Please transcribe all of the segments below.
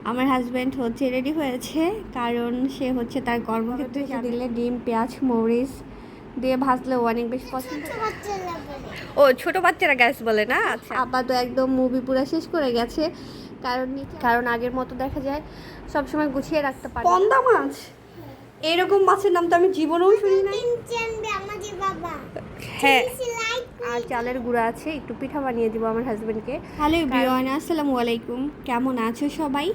আমার হাজব্যান্ড হচ্ছে রেডি হয়েছে কারণ সে হচ্ছে তার কর্মক্ষেত্রে দিলে ডিম পেঁয়াজ মরিচ দিয়ে ভাজলে অনেক বেশি পছন্দ। করে। ও ছোট বাচ্চারা গ্যাস বলে না? আচ্ছা। আপা তো একদম মুভি পুরো শেষ করে গেছে কারণ কারণ আগের মতো দেখা যায় সবসময় গুছিয়ে রাখতে পারে পন্দা মাছ? এরকম মাছের নাম তো আমি জীবনেও শুনি নাই। হ্যাঁ। আর চালের গুঁড়া আছে একটু পিঠা বানিয়ে দিব আমার হাজবেন্ডকে হ্যালো এভরিওয়ান আসসালামু আলাইকুম। কেমন আছো সবাই?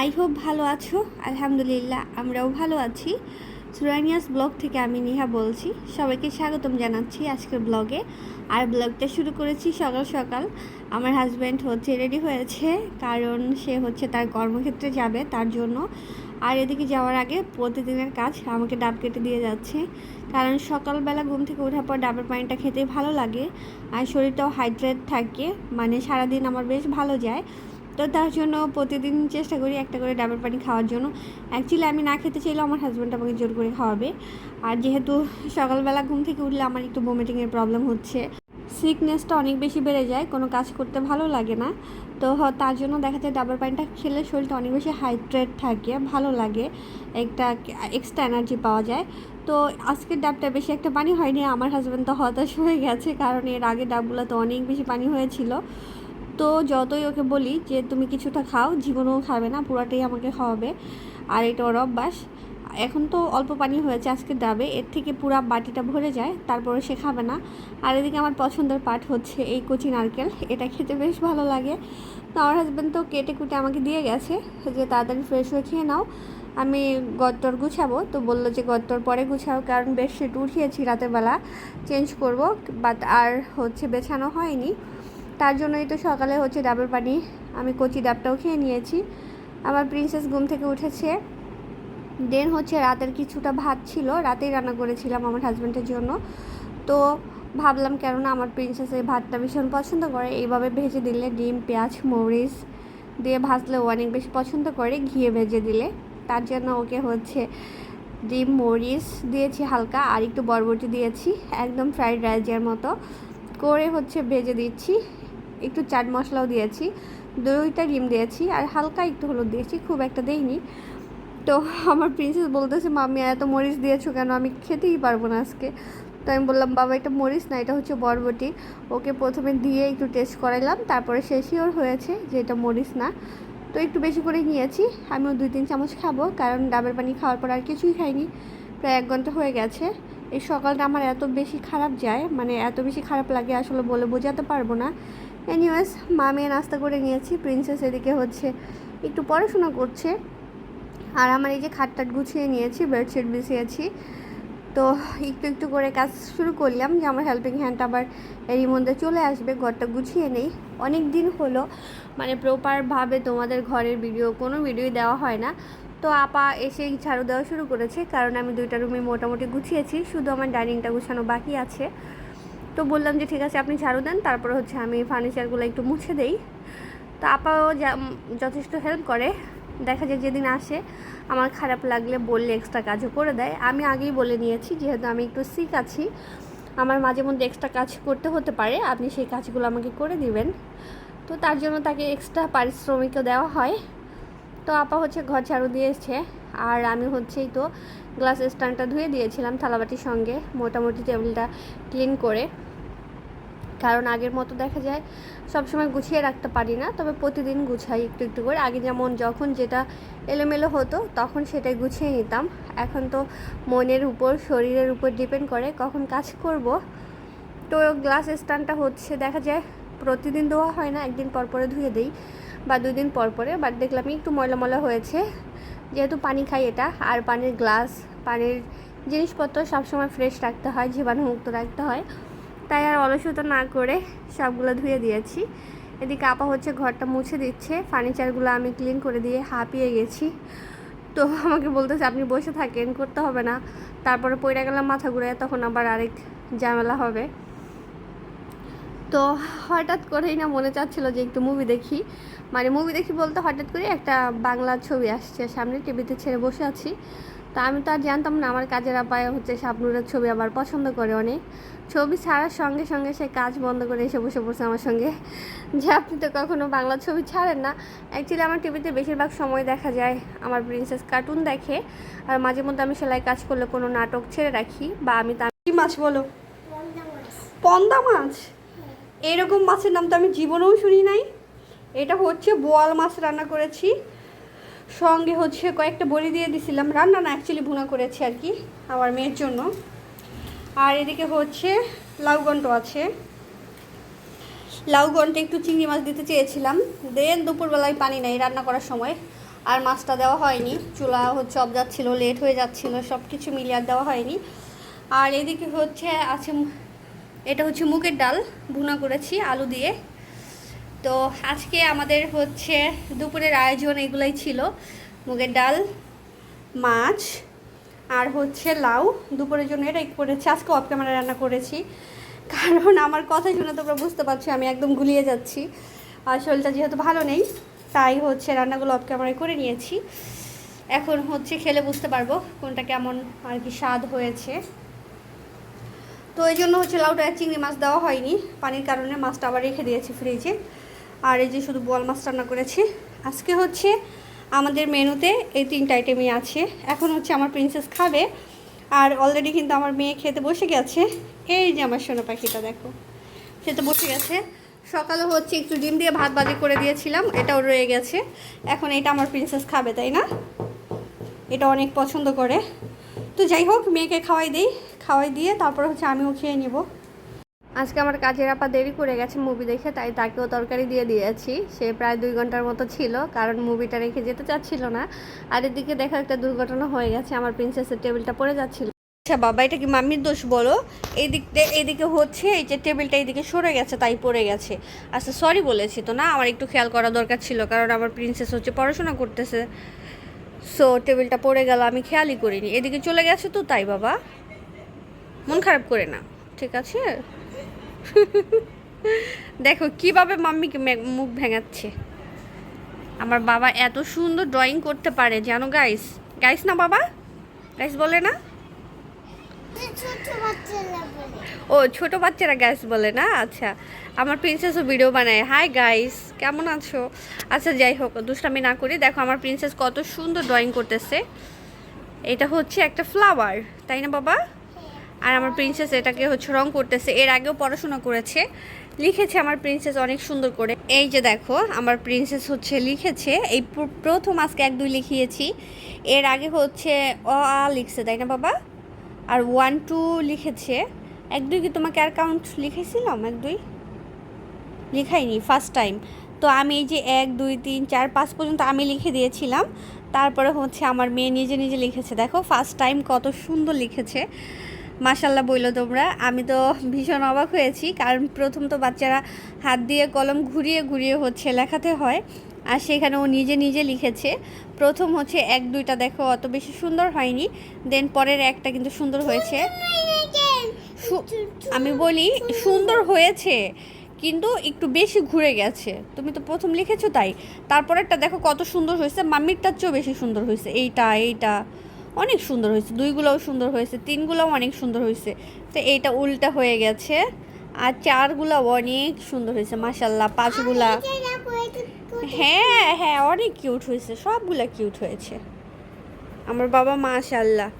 আই হোপ ভালো আছো। আলহামদুলিল্লাহ আমরাও ভালো আছি। সুরানিয়াস ব্লগ থেকে আমি নিহা বলছি। সবাইকে স্বাগতম জানাচ্ছি আজকের ব্লগে। আর ব্লগটা শুরু করেছি সকাল সকাল। আমার হাজব্যান্ড হচ্ছে রেডি হয়েছে কারণ সে হচ্ছে তার কর্মক্ষেত্রে যাবে তার জন্য। আর এদিকে যাওয়ার আগে প্রতিদিনের কাজ আমাকে ডাব কেটে দিয়ে যাচ্ছে। কারণ সকালবেলা ঘুম থেকে ওঠার পর ডাবের পানিটা খেতে ভালো লাগে আর শরীরটাও হাইড্রেট থাকে। মানে সারাদিন আমার বেশ ভালো যায়। তো তার জন্য প্রতিদিন চেষ্টা করি একটা করে ডাবের পানি খাওয়ার জন্য। অ্যাকচুয়ালি আমি না খেতে চাইলেও আমার হাজব্যান্ড আমাকে জোর করে খাওয়াবে। আর যেহেতু সকালবেলা ঘুম থেকে উঠলে আমার একটু ভমিটিংয়ের প্রবলেম হচ্ছে। সিকনেসটা অনেক বেশি বেড়ে যায়, কোনো কাজ করতে ভালো লাগে না। তো তার জন্য দেখা যায় ডাবের পানিটা খেলে শরীরটা অনেক বেশি হাইড্রেট থাকে, ভালো লাগে, একটা এক্সট্রা এনার্জি পাওয়া যায়। তো আজকের ডাবটা বেশি একটা পানি হয়নি, আমার হাজব্যান্ড তো হতাশ হয়ে গেছে, কারণ এর আগে ডাবগুলো তো অনেক বেশি পানি হয়েছিল। তো যতই ওকে বলি যে, তুমি কিছুটা খাও, জীবনেও খাবে না, পুরাটাই আমাকে খাওয়াবে। আর এটা ওর অভ্যাস। এখন তো অল্প পানি হয়েছে, আজকে ডাবে। এর থেকে পুরো বাটিটা ভরে যায়, তারপরে সে খাবে না। আর এদিকে আমার পছন্দের পাট হচ্ছে এই কচি নারকেল, এটা খেতে বেশ ভালো লাগে। তো আমার হাজব্যান্ড তো কেটে কুটে আমাকে দিয়ে গেছে যে, তাড়াতাড়ি ফ্রেশ হয়ে খেয়ে নাও। আমি গত্তর গুছাবো। তো বলল যে, গত্তর পরে গুছাও, কারণ বেশ বেডশিট উঠিয়েছি রাতের বেলা চেঞ্জ করব। বাট আর হচ্ছে বেছানো হয়নি। তার জন্যই তো সকালে হচ্ছে ডাবের পানি, আমি কচি ডাবটাও খেয়ে নিয়েছি। আমার প্রিন্সেস ঘুম থেকে উঠেছে। দেন হচ্ছে রাতের কিছুটা ভাত ছিল, রাতেই রান্না করেছিলাম আমার হাজব্যান্ডের জন্য। তো ভাবলাম কেননা আমার প্রিন্সেস এই ভাতটা ভীষণ পছন্দ করে, এইভাবে ভেজে দিলে ডিম, পেঁয়াজ, মরিচ দিয়ে ভাজলে ও অনেক বেশি পছন্দ করে, ঘিয়ে ভেজে দিলে। তার জন্য ওকে হচ্ছে ডিম, মরিচ দিয়েছি হালকা, আর একটু বরবটি দিয়েছি, একদম ফ্রাইড রাইসের মতো। করে হচ্ছে ভেজে দিচ্ছি, একটু চাট মশলাও দিয়েছি, দুইটা ডিম দিয়েছি, আর হালকা একটু হলুদ দিয়েছি, খুব একটা দেইনি। তো আমার প্রিন্সেস বলতেছে, মামি, এত মরিচ দিয়েছ কেন? আমি খেতেই পারব না আজকে। তো আমি বললাম, বাবা, এটা মরিচ না, এটা হচ্ছে বরবটি। ওকে প্রথমে দিয়ে একটু টেস্ট করাইলাম, তারপরে সে শিওর হয়েছে যে এটা মরিচ না। তো একটু বেশি করে নিয়েছি, আমিও দুই, তিন চামচ খাব, কারণ ডাবের পানি খাওয়ার পর আর কিছুই খাইনি। প্রায় এক ঘণ্টা হয়ে গেছে। এই সকালটা আমার এত বেশি খারাপ যায় মানে এত বেশি খারাপ লাগে আসলে বলে বোঝাতে পারব না। এনিওয়েজ মা মেয়ে নাস্তা করে নিয়েছি প্রিন্সেস এদিকে হচ্ছে একটু পড়াশোনা করছে। আর আমার এই যে খাটটাট গুছিয়ে নিয়েছি, বেডশিট বিছিয়েছি। তো একটু একটু করে কাজ শুরু করলাম যে আমার হেল্পিং হ্যান্ড আবার এরই মধ্যে চলে আসবে, ঘরটা গুছিয়ে নেই। অনেক দিন হলো মানে প্রপারভাবে তোমাদের ঘরের ভিডিও কোনো ভিডিও দেওয়া হয় না। তো আপা এসে ঝাড়ু দেওয়া শুরু করেছে, কারণ আমি দুইটা রুমে মোটামুটি গুছিয়েছি, শুধু আমার ডাইনিংটা গুছানো বাকি আছে। তো বললাম যে, ঠিক আছে, আপনি ঝাড়ু দেন, তারপর হচ্ছে আমি ফার্নিচারগুলো একটু মুছে দেই। তো আপাও যথেষ্ট হেল্প করে। দেখা যায় যেদিন আসে, আমার খারাপ লাগলে বললে এক্সট্রা কাজও করে দেয়। আমি আগেই বলে নিয়েছি, যেহেতু আমি একটু সিক আছি, আমার মাঝে মধ্যে এক্সট্রা কাজ করতে হতে পারে, আপনি সেই কাজগুলো আমাকে করে দিবেন। তো তার জন্য তাকে এক্সট্রা পারিশ্রমিকও দেওয়া হয়। তো আপা হচ্ছে ঘর ঝাড়ু দিয়েছে, আর আমি হচ্ছেই তো গ্লাস স্ট্যান্ডটা ধুয়ে দিয়েছিলাম থালাবাটির সঙ্গে, মোটামুটি টেবিলটা ক্লিন করে। কারণ আগের মতো দেখা যায় সবসময় গুছিয়ে রাখতে পারি না, তবে প্রতিদিন গুছাই একটু একটু করে। আগে যেমন যখন যেটা এলোমেলো হতো, তখন সেটাই গুছিয়ে নিতাম। এখন তো মনের উপর, শরীরের উপর ডিপেন্ড করে কখন কাজ করব। তো গ্লাস স্ট্যান্ডটা হচ্ছে দেখা যায় প্রতিদিন ধোয়া হয় না, একদিন পর পরে ধুয়ে দিই বা দুই দিন পর পরে। বাট দেখলাম একটু ময়লা ময়লা হয়েছে। যেহেতু পানি খাই এটা, আর পানির গ্লাস পানির জিনিসপত্র সবসময় ফ্রেশ রাখতে হয়, জীবাণুমুক্ত রাখতে হয়। তাই আর অলসতা না করে সবগুলো ধুয়ে দিয়েছি। এদিকে আপা হচ্ছে ঘরটা মুছে দিচ্ছে। ফার্নিচারগুলো আমি ক্লিন করে দিয়ে হাঁপিয়ে গেছি। তো আমাকে বলতেছে, আপনি বসে থাকেন, করতে হবে না। তারপরে পড়ে গেলাম মাথা ঘুরে তখন আবার আরেক ঝামেলা হবে। তো হঠাৎ করেই না মনে চাচ্ছিল যে একটু মুভি দেখি। মানে মুভি দেখি বলতে হঠাৎ করে একটা বাংলা ছবি আসছে। সামনে টিভিতে ছেড়ে বসে আছি। তো আমি তো আর জানতাম না, আমার কাজের আপায় হচ্ছে শাবনুরের ছবি আবার পছন্দ করে অনেক। ছবি ছাড়ার সঙ্গে সঙ্গে সে কাজ বন্ধ করে এসে বসে পড়ছে আমার সঙ্গে। যে আপনি তো কখনো বাংলা ছবি ছাড়েন না। অ্যাকচুয়ালি আমার টিভিতে বেশিরভাগ সময় দেখা যায় আমার প্রিন্সেস কার্টুন দেখে। আর মাঝে মধ্যে আমি সেলাই কাজ করলে কোনো নাটক ছেড়ে রাখি বা আমি তা কি মাছ বলো? পন্দা মাছ? এরকম মাছের নাম তো আমি জীবনেও শুনি নাই। এটা হচ্ছে বোয়াল মাছ রান্না করেছি। সঙ্গে হচ্ছে কয়েকটা বড়ি দিয়ে দিছিলাম। রান্না না অ্যাকচুয়ালি ভুনা করেছি আর কি, আমার মেয়ের জন্য। আর এদিকে হচ্ছে লাউ ঘন্ট আছে। লাউ ঘন্টে একটু চিংড়ি মাছ দিতে চেয়েছিলাম। দেন দুপুরবেলায় পানি নেই রান্না করার সময়। আর মাছটা দেওয়া হয়নি। চুলা হচ্ছে অব যাচ্ছিল লেট হয়ে যাচ্ছিল সব কিছু মিলিয়ে আর দেওয়া হয়নি। আর এদিকে হচ্ছে আছে এটা হচ্ছে মুগের ডাল। ভুনা করেছি আলু দিয়ে। তো আজকে আমাদের হচ্ছে দুপুরের আয়োজন এগুলোই ছিল। মুগের ডাল, মাছ আর হচ্ছে লাউ। দুপুরের জন্য এটাই করেছি। আজকে অফ ক্যামেরা রান্না করেছি। কারণ আমার কথা শুনে তোমরা বুঝতে পারছ, আমি একদম গুলিয়ে যাচ্ছি। আর শরীরটা যেহেতু ভালো নেই, তাই হচ্ছে রান্নাগুলো অফ ক্যামেরায় করে নিয়েছি। এখন হচ্ছে খেলে বুঝতে পারব কোনটা কেমন আর কি স্বাদ হয়েছে। তো এই জন্য হচ্ছে লাউটা চিংড়ি মাছ দেওয়া হয়নি। পানির কারণে মাছটা আবার রেখে দিয়েছি ফ্রিজে আর এই যে শুধু বল মাছ রান্না করেছি। আজকে হচ্ছে আমাদের মেনুতে এই তিনটা আইটেমই আছে। এখন হচ্ছে আমার প্রিন্সেস খাবে। আর অলরেডি কিন্তু আমার মেয়ে খেতে বসে গেছে। এই যে আমার সোনা পাখিটা, দেখো। খেতে বসে গেছে। সকালে হচ্ছে একটু ডিম দিয়ে ভাত বাজি করে দিয়েছিলাম, এটাও রয়ে গেছে। এখন এটা আমার প্রিন্সেস খাবে, তাই না? এটা অনেক পছন্দ করে। তো যাই হোক, মেয়েকে খাওয়াই দিই। খাওয়াই দিয়ে তারপর হচ্ছে আমিও খেয়ে নিব। আজকে আমার কাজের আপা দেরি করে গেছে মুভি দেখে, তাই তাকেও তরকারি দিয়ে দিয়েছি। সে প্রায় দুই ঘণ্টার মতো ছিল, কারণ মুভিটা রেখে যেতে চাচ্ছিল না। আর এদিকে দেখো একটা দুর্ঘটনা হয়ে গেছে, আমার প্রিন্সেসের টেবিলটা পড়ে যাচ্ছিল। আচ্ছা বাবা, এটা কি মাম্মির দোষ বলো? এই দিক দিয়ে এইদিকে হচ্ছে, এই যে টেবিলটা এইদিকে সরে গেছে, তাই পড়ে গেছে। আচ্ছা সরি বলেছি তো না, আমার একটু খেয়াল করা দরকার ছিল, কারণ আমার প্রিন্সেস হচ্ছে পড়াশোনা করতেছে। সো টেবিলটা পড়ে গেল, আমি খেয়ালই করিনি। এদিকে চলে গেছে তো তাই বাবা। মন খারাপ করে না, ঠিক আছে? দেখো, কীভাবে মাম্মিকে মুখ ভেঙাচ্ছে। আমার বাবা এত সুন্দর ড্রয়িং করতে পারে, জানো গাইস গাইস না বাবা? গাইস বলে না? ও, ছোট বাচ্চারা গাইস বলে না? আচ্ছা আমার প্রিন্সেসও ভিডিও বানায়। হাই গাইস কেমন আছো? আচ্ছা যাই হোক, দুষ্টামি না করি। দেখো, আমার প্রিন্সেস কত সুন্দর ড্রয়িং করতেছে। এটা হচ্ছে একটা ফ্লাওয়ার তাই না বাবা? আর আমার প্রিন্সেস এটাকে হচ্ছে রং করতেছে। এর আগেও পড়াশোনা করেছে। লিখেছে আমার প্রিন্সেস অনেক সুন্দর করে। এই যে দেখো, আমার প্রিন্সেস হচ্ছে লিখেছে। এই প্রথম আজকে এক দুই লিখিয়েছি। এর আগে হচ্ছে অ, আ লিখছে, তাই না বাবা? আর ওয়ান টু লিখেছে। এক দুই কি তোমাকে আর কাউন্ট লিখেছিলাম এক দুই? লিখাইনি ফার্স্ট টাইম তো আমি এই যে এক, দুই, তিন, চার, পাঁচ পর্যন্ত আমি লিখে দিয়েছিলাম। তারপরে হচ্ছে আমার মেয়ে নিজে নিজে লিখেছে। দেখো ফার্স্ট টাইম কত সুন্দর লিখেছে। মাসাল্লাহ বইলো তোমরা। আমি তো ভীষণ অবাক হয়েছি, কারণ প্রথম তো বাচ্চারা হাত দিয়ে কলম ঘুরিয়ে ঘুরিয়ে হচ্ছে লেখাতে হয়, আর সেখানে ও নিজে নিজে লিখেছে। প্রথম হচ্ছে এক দুইটা দেখো, অত বেশি সুন্দর হয়নি, দেন পরের একটা কিন্তু সুন্দর হয়েছে। আমি বলি সুন্দর হয়েছে, কিন্তু একটু বেশি ঘুরে গেছে। তুমি তো প্রথম লিখেছো তাই। তারপরেরটা দেখো কত সুন্দর হয়েছে, মাম্মিরটার চেয়েও বেশি সুন্দর হয়েছে। এইটা এইটা। অনেক সুন্দর হয়েছে দুইগুলোও সুন্দর হয়েছে তিনগুলোও অনেক সুন্দর হয়েছে। তো এইটা উল্টা হয়ে গেছে আর চারগুলো অনেক সুন্দর হয়েছে মাসাল্লাহ পাঁচগুলা। হ্যাঁ হ্যাঁ অনেক কিউট হয়েছে সবগুলা কিউট হয়েছে। আমার বাবা মাশাল্লাহ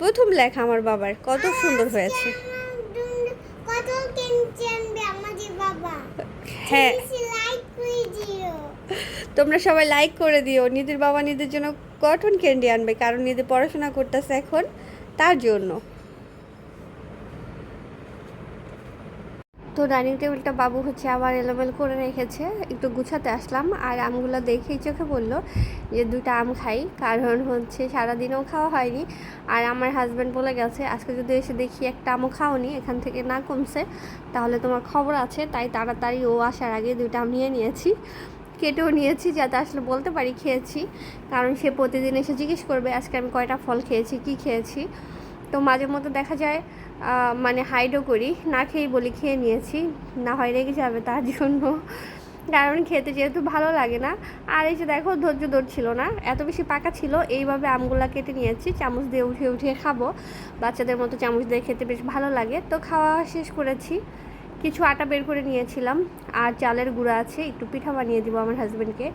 প্রথম লেখা আমার বাবার কত সুন্দর হয়েছে। হ্যাঁ। তোমরা সবাই লাইক করে দিও নিধির বাবা নিধির জন্য কটন ক্যান্ডি আনবে, কারণ নিধি পড়াশোনা করতেছে এখন তার জন্য। তো ডাইনিং টেবিলটা বাবু হচ্ছে আবার এলোমেল করে রেখেছে, একটু গুছাতে আসলাম, আর আমগুলো দেখেই চোখে বলল যে দুটো আম খাই, কারণ হচ্ছে সারাদিনও খাওয়া হয়নি, আর আমার হাজব্যান্ড বলে গেছে, আজকে যদি এসে দেখি একটা আমও খাওনি, এখান থেকে না কমছে, তাহলে তোমার খবর আছে। তাই তাড়াতাড়ি ও আসার আগে দুইটা আম নিয়ে নিয়েছি। কেটেও নিয়েছি, যাতে আসলে বলতে পারি খেয়েছি। কারণ সে প্রতিদিন এসে জিজ্ঞেস করবে, আজকে আমি কয়টা ফল খেয়েছি, কি খেয়েছি? তো মাঝে মধ্যে দেখা যায় মানে হাইডও করি, না খেয়েই বলি, খেয়ে নিয়েছি, না হয় রেগে যাবে তার জন্য। কারণ খেতে যেহেতু ভালো লাগে না। আর এই যে দেখো, ধৈর্য ধরছিল না, এত বেশি পাকা ছিল, এইভাবে আমগুলা কেটে নিয়েছি, চামচ দিয়ে উঠিয়ে উঠিয়ে খাব। বাচ্চাদের মতো চামচ দিয়ে খেতে বেশ ভালো লাগে। তো খাওয়া শেষ করেছি। কিছু আটা বের করে নিয়েছিলাম, আর চালের গুঁড়া আছে, একটু পিঠা বানিয়ে দিব আমার হাজব্যান্ডকে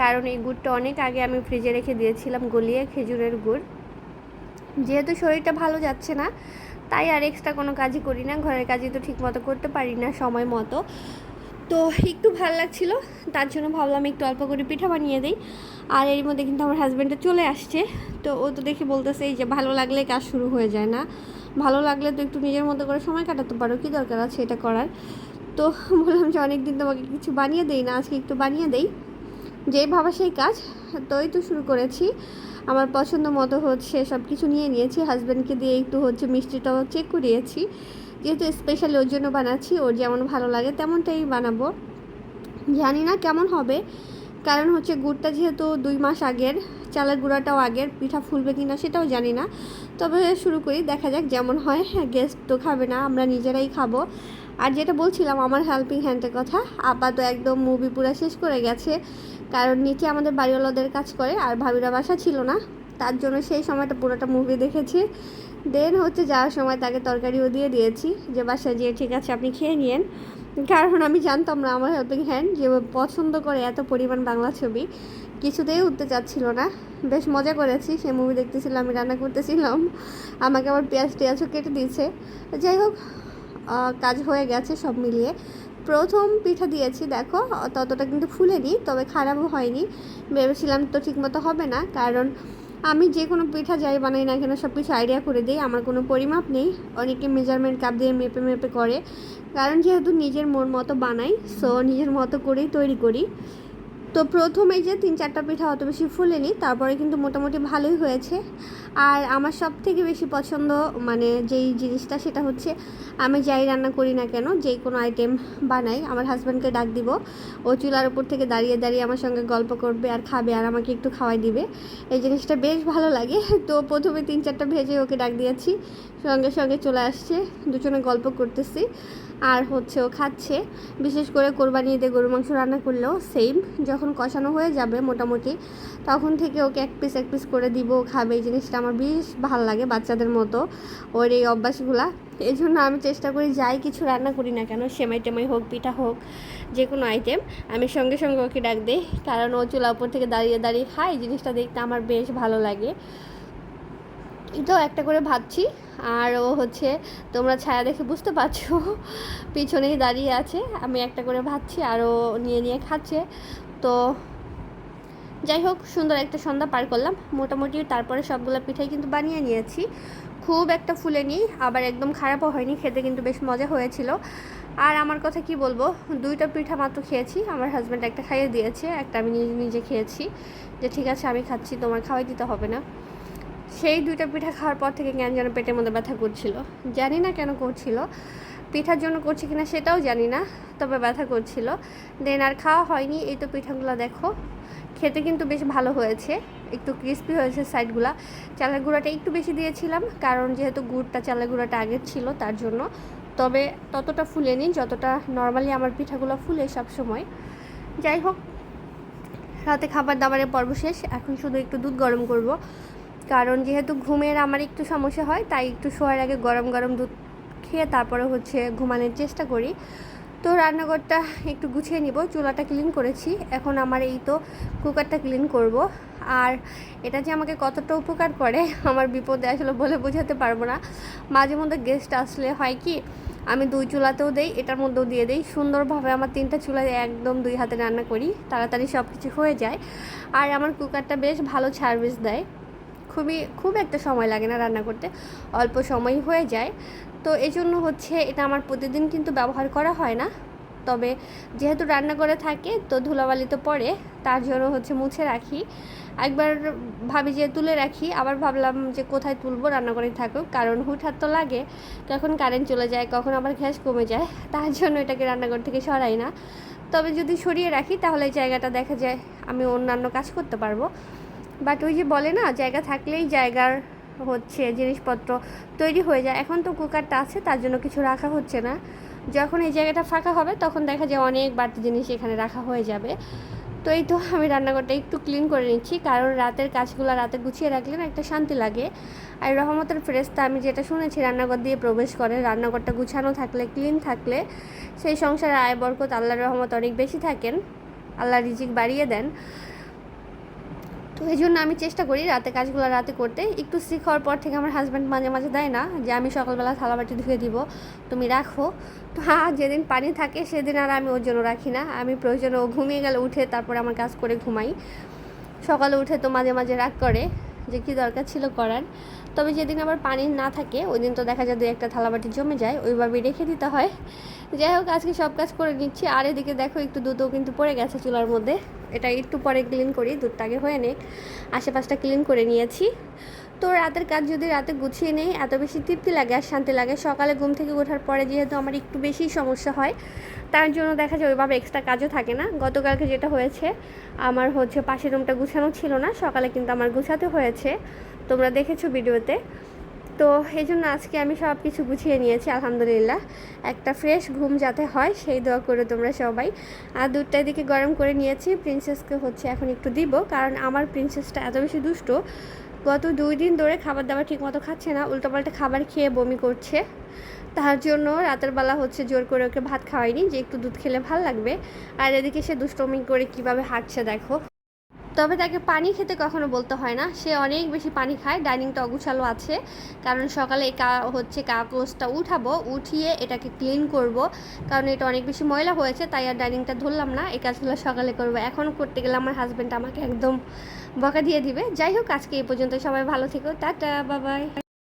কারণ এই গুড়টা অনেক আগে আমি ফ্রিজে রেখে দিয়েছিলাম, গলিয়ে খেজুরের গুড়। যেহেতু শরীরটা ভালো যাচ্ছে না, তাই আর এক্সট্রা কোনো কাজই করি না, ঘরের কাজই তো ঠিক মতো করতে পারি না সময় মতো। তো একটু ভালো লাগছিল, তার জন্য ভাবলাম একটু অল্প করে পিঠা বানিয়ে দিই। আর এর মধ্যে কিন্তু আমার হাজব্যান্ডটা চলে আসছে, তো ও তো দেখে বলতেছে, এই যে ভালো লাগলে কাজ শুরু হয়ে যায় না। ভালো লাগলে তো একটু নিজের মতো করে সময় কাটাতে পারো, কী দরকার আছে এটা করার? তো বললাম যে অনেক অনেকদিন তোমাকে কিছু বানিয়ে দেই না, আজকে একটু বানিয়ে দেই। যেই ভাবা সেই কাজ, তোই তো শুরু করেছি। আমার পছন্দ মতো হচ্ছে সব কিছু নিয়ে নিয়েছি হাজব্যান্ডকে দিয়ে একটু হচ্ছে মিষ্টিটাও চেক করিয়েছি। যেহেতু স্পেশালি ওর জন্য বানাচ্ছি, ওর যেমন ভালো লাগে তেমনটাই বানাবো। জানি না কেমন হবে, কারণ হচ্ছে গুড়টা যেহেতু দুই মাস আগের চালের গুঁড়াটাও আগের, পিঠা ফুলবে কিনা সেটাও জানি না। তবে শুরু করি, দেখা যাক যেমন হয়। গেস্ট তো খাবে না, আমরা নিজেরাই খাব। আর যেটা বলছিলাম, আমার হেল্পিং হ্যান্ডের কথা, আপা তো একদম মুভি পুরো শেষ করে গেছে। কারণ নিচে আমাদের বাড়িওয়ালাদের কাজ করে, আর ভাবিরা বাসা ছিল না। তার জন্য সেই সময়টা পুরোটা মুভি দেখেছি। দেন হচ্ছে যাওয়ার সময় তাকে তরকারিও দিয়ে দিয়েছি। যে বাসায় যেয়ে, ঠিক আছে, আপনি খেয়ে নিয়েন। কারণ আমি জানতাম না আমার হেল্পিং হ্যান্ড যে পছন্দ করে এত পরিমাণ বাংলা ছবি। কিছুতেই উঠতে চাচ্ছিল না। বেশ মজা করেছি, সে মুভি দেখতেছিলাম আমি রান্না করতেছিলাম। আমাকে আবার পেঁয়াজ টেয়াজও কেটে দিয়েছে। যাই হোক কাজ হয়ে গেছে সব মিলিয়ে। প্রথম পিঠা দিয়েছি, দেখো, ততটা কিন্তু ফুলেনি, তবে খারাপও হয়নি। ভেবেছিলাম তো ঠিকমতো হবে না, কারণ আমি যে কোনো পিঠা যাই বানাই না কেন সব কিছু আইডিয়া করে দিই, আমার কোনো পরিমাপ নেই। অনেকে মেজারমেন্ট কাপ দিয়ে মেপে মেপে করে। কারণ যেহেতু নিজের মন মতো বানাই সো নিজের মতো করেই তৈরি করি। তো প্রথমে যে তিন চারটা পিঠা অত বেশি ফুলেনি, তারপরে কিন্তু মোটামুটি ভালোই হয়েছে। আর আমার সব থেকে বেশি পছন্দ মানে যেই জিনিসটা সেটা হচ্ছে আমি যাই রান্না করি না কেন, যেই কোনো আইটেম বানাই, আমার হাজব্যান্ডকে ডাক দিব, ও চুলার উপর থেকে দাঁড়িয়ে দাঁড়িয়ে আমার সঙ্গে গল্প করবে আর খাবে আর আমাকে একটু খাওয়াই দিবে। এই জিনিসটা বেশ ভালো লাগে। তো প্রথমে তিন চারটা ভেজে ওকে ডাক দিয়েছি, সঙ্গে সঙ্গে চলে আসছে, দুজনে গল্প করতেছি। আর হচ্ছে ও খাচ্ছে। বিশেষ করে কোরবানি ঈদে গরু মাংস রান্না করলেও সেম যখন কষানো হয়ে যাবে মোটামুটি, তখন থেকে ওকে এক পিস এক পিস করে দিব খাবে। এই জিনিসটা আমার বেশ ভালো লাগে বাচ্চাদের মতো, ওর এই অভ্যাসগুলা। এই জন্য আমি চেষ্টা করি যাই কিছু রান্না করি না কেন, সেমাই টেমাই হোক, পিঠা হোক যে কোনো আইটেম আমি সঙ্গে সঙ্গে ওকে ডাক দিই। কারণ ও চুলা উপর থেকে দাঁড়িয়ে দাঁড়িয়ে খায় জিনিসটা দেখতে আমার বেশ ভালো লাগে। এটাও একটা করে ভাবছি, আর ও হচ্ছে, তোমরা ছায়া দেখে বুঝতে পারছ, পিছনেই দাঁড়িয়ে আছে, আমি একটা করে ভাবছি, আর ও নিয়ে নিয়ে খাচ্ছে। তো যাই হোক, সুন্দর একটা সন্ধ্যা পার করলাম, মোটামুটি তারপরে সবগুলো পিঠাই কিন্তু বানিয়ে নিয়েছি। খুব একটা ফুলেনি আবার একদম খারাপও হয়নি, খেতে কিন্তু বেশ মজা হয়েছিল। আর আমার কথা কি বলব, দুইটা পিঠা মাত্র খেয়েছি, আমার হাজব্যান্ড একটা খাইয়ে দিয়েছে, একটা আমি নিজে নিজে খেয়েছি, যে ঠিক আছে আমি খাচ্ছি, তোমার খাওয়াই দিতে হবে না। সেই দুইটা পিঠা খাওয়ার পর থেকে কেন যেন পেটের মধ্যে ব্যথা করছিল? জানি না কেন করছিল। পিঠার জন্য করছে কিনা সেটাও জানি না, তবে ব্যথা করছিল। দেন আর খাওয়া হয়নি। এই তো পিঠাগুলো দেখো। খেতে কিন্তু বেশ ভালো হয়েছে। একটু ক্রিস্পি হয়েছে সাইডগুলো চালের গুঁড়াটা একটু বেশি দিয়েছিলাম, কারণ যেহেতু গুড়টা, চালের গুঁড়াটা আগের ছিল তার জন্য। তবে ততটা ফুলেনি, যতটা নর্মালি আমার পিঠাগুলো ফুলে সব সময় যাই হোক, রাতে খাবার দাবারের পর্ব শেষ। এখন শুধু একটু দুধ গরম করব। কারণ যেহেতু ঘুমের আমার একটু সমস্যা হয়, তাই একটু শোয়ার আগে গরম গরম দুধ খেয়ে তারপরে হচ্ছে ঘুমানোর চেষ্টা করি। তো রান্নাঘরটা একটু গুছিয়ে নিব, চুলাটা ক্লিন করেছি। এখন আমার এই তো কুকারটা ক্লিন করব। আর এটা যে আমাকে কতটা উপকার করে, আমার বিপদে আসলে বলে বোঝাতে পারব না। মাঝে মধ্যে গেস্ট আসলে হয় কি, আমি দুই চুলাতেও দেই, এটার মধ্যেও দিয়ে দেই। সুন্দরভাবে আমার তিনটা চুলায় একদম দুই হাতে রান্না করি, তাড়াতাড়ি সব কিছু হয়ে যায়। আর আমার কুকারটা বেশ ভালো সার্ভিস দেয়। খুবই, খুব একটা সময় লাগে না রান্না করতে, অল্প সময় হয়ে যায়। তো এই জন্য হচ্ছে এটা আমার প্রতিদিন কিন্তু ব্যবহার করা হয় না। তবে যেহেতু রান্না করে থাকে, তো ধুলাবালি তো পড়ে, তার জন্য হচ্ছে মুছে রাখি। একবার ভাবি যে তুলে রাখি, আবার ভাবলাম যে কোথায় তুলবো রান্না করে থাকুক, কারণ হুটহাট তো লাগে। কখন কারেন্ট চলে যায়, কখন আবার গ্যাস কমে যায়, তার জন্য এটাকে রান্নাঘর থেকে সরাই না। তবে যদি সরিয়ে রাখি, তাহলে জায়গাটা দেখা যায়, আমি অন্যান্য কাজ করতে পারব। বাট ওই যে বলে না, জায়গা থাকলেই জায়গার হচ্ছে জিনিসপত্র তৈরি হয়ে যায়। এখন তো কুকারটা আছে, তার জন্য কিছু রাখা হচ্ছে না। যখন এই জায়গাটা ফাঁকা হবে, তখন দেখা যায় অনেক বাড়তি জিনিস এখানে রাখা হয়ে যাবে। তো এই তো আমি রান্নাঘরটা একটু ক্লিন করে নিচ্ছি, কারণ রাতের কাজগুলো রাতে গুছিয়ে রাখলে না একটা শান্তি লাগে। আর রহমতের ফ্রেস্তা আমি যেটা শুনেছি, রান্নাঘর দিয়ে প্রবেশ করে, রান্নাঘরটা গুছানো থাকলে ক্লিন থাকলে, সেই সংসারে আয় বরকত আল্লাহর রহমত অনেক বেশি থাকেন। আল্লাহ রিজিক বাড়িয়ে দেন। তো এই জন্য আমি চেষ্টা করি রাতে কাজগুলো রাতে করতে। একটু শিখ হওয়ার পর থেকে আমার হাজব্যান্ড মাঝে মাঝে দেয় না যে, আমি সকালবেলা থালা থালাবাটি ধুয়ে দিব, তুমি রাখো। তো হ্যাঁ যেদিন পানি থাকে সেদিন আর আমি ওর জন্য রাখি না। আমি প্রয়োজন ও ঘুমিয়ে গেলে উঠে তারপরে আমার কাজ করে ঘুমাই। সকালে উঠে তো মাঝে মাঝে রাগ করে। যে কী দরকার ছিল করার। তবে যেদিন আবার পানি না থাকে ওই দিন তো দেখা যায় দু একটা থালাবাটি জমে যায়, ওইভাবেই রেখে দিতে হয়। যাই হোক, আজকে সব কাজ করে নিচ্ছি। আর এদিকে দেখো, একটু দুধও কিন্তু পড়ে গেছে চুলার মধ্যে। এটা একটু পরে ক্লিন করি, দুধটা আগে হয়ে নেক। আশেপাশটা ক্লিন করে নিয়েছি। তো রাতের কাজ যদি রাতে গুছিয়ে নেই, এত বেশি তৃপ্তি লাগে আর শান্তি লাগে। সকালে ঘুম থেকে ওঠার পরে যেহেতু আমার একটু বেশি সমস্যা হয়, তার জন্য দেখা যায় ওইভাবে এক্সট্রা কাজও থাকে না। গতকালকে যেটা হয়েছে, আমার হচ্ছে পাশের রুমটা গুছানো ছিল না, সকালে কিন্তু আমার গুছাতে হয়েছে। তোমরা দেখেছ ভিডিওতে। তো এই জন্য আজকে আমি সব কিছু গুছিয়ে নিয়েছি, আলহামদুলিল্লাহ। একটা ফ্রেশ ঘুম যাতে হয়, সেই দোয়া করে তোমরা সবাই। আর দুধটা এদিকে গরম করে নিয়েছি প্রিন্সেসকে হচ্ছে এখন একটু দিব, কারণ আমার প্রিন্সেসটা এত বেশি দুষ্ট গত দুই দিন ধরে খাবার দাবার ঠিকমতো খাচ্ছে না, উল্টোপাল্টা খাবার খেয়ে বমি করছে। তার জন্য রাতের বেলা হচ্ছে জোর করে ওকে ভাত খাওয়াইনি, যে একটু দুধ খেলে ভালো লাগবে। আর এদিকে সে দুষ্টমি করে কীভাবে হাঁটছে দেখো। তবে তাকে পানি খেতে কখনো বলতে হয় না, সে অনেক বেশি পানি খায় ডাইনিংটা অগুছালো আছে। কারণ সকালে কা, হচ্ছে কাগজটা উঠাবো, উঠিয়ে এটাকে ক্লিন করব। কারণ এটা অনেক বেশি ময়লা হয়েছে, তাই আর ডাইনিংটা ধরলাম না, এই কাজগুলো সকালে করব। এখন করতে গেলে আমার হাজব্যান্ড আমাকে একদম বকা দিয়ে দিবে। যাই হোক আজকে এই পর্যন্ত সবাই ভালো থেকো। টাটা বাবাই।